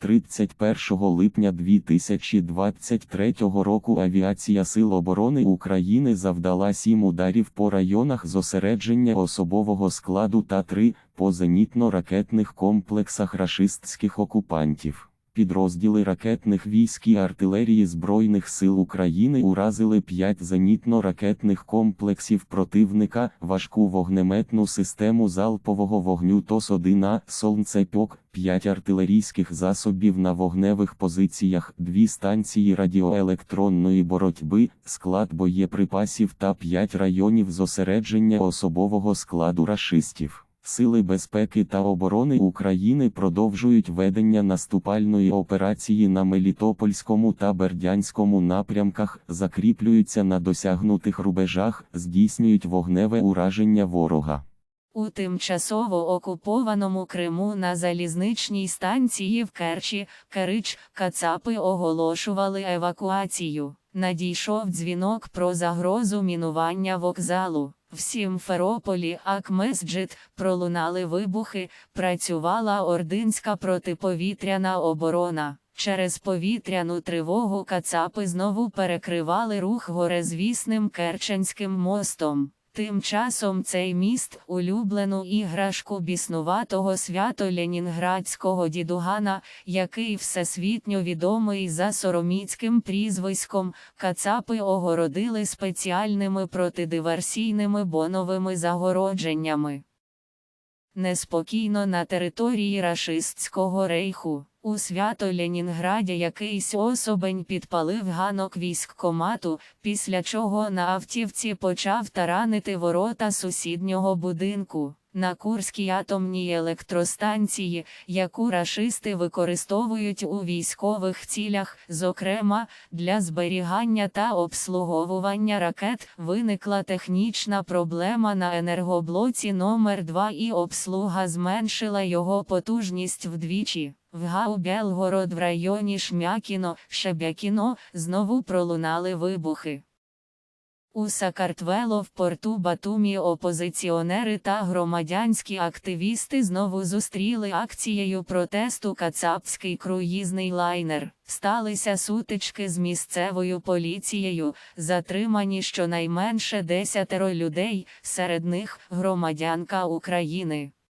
31 липня 2023 року Авіація Сил оборони України завдала сім ударів по районах зосередження особового складу та три по зенітно-ракетних комплексах рашистських окупантів. Підрозділи ракетних військ і артилерії Збройних сил України уразили 5 зенітно-ракетних комплексів противника, важку вогнеметну систему залпового вогню ТОС-1А, «Сонцепьок», 5 артилерійських засобів на вогневих позиціях, 2 станції радіоелектронної боротьби, склад боєприпасів та 5 районів зосередження особового складу рашистів. Сили безпеки та оборони України продовжують ведення наступальної операції на Мелітопольському та Бердянському напрямках, закріплюються на досягнутих рубежах, здійснюють вогневе ураження ворога. У тимчасово окупованому Криму на залізничній станції в Керчі, Керич, Кацапи оголошували евакуацію. Надійшов дзвінок про загрозу мінування вокзалу. В Сімферополі Акмесджит пролунали вибухи, працювала ординська протиповітряна оборона. Через повітряну тривогу кацапи знову перекривали рух горезвісним Керченським мостом. Тим часом цей міст улюблену іграшку біснуватого свято Ленінградського дідугана, який всесвітньо відомий за сороміцьким прізвиськом, кацапи огородили спеціальними протидиверсійними боновими загородженнями. Неспокійно на території рашистського рейху. У свято Ленінграді якийсь особень підпалив ганок військкомату, після чого на автівці почав таранити ворота сусіднього будинку. На Курській атомній електростанції, яку рашисти використовують у військових цілях, зокрема, для зберігання та обслуговування ракет, виникла технічна проблема на енергоблоці номер 2 і обслуга зменшила його потужність вдвічі. В ГАУ Белгород в районі Шмякіно, Шебякіно, знову пролунали вибухи. У Сакартвело в порту Батумі опозиціонери та громадянські активісти знову зустріли акцією протесту Кацапський круїзний лайнер. Сталися сутички з місцевою поліцією, затримані щонайменше десятеро людей, серед них громадянка України.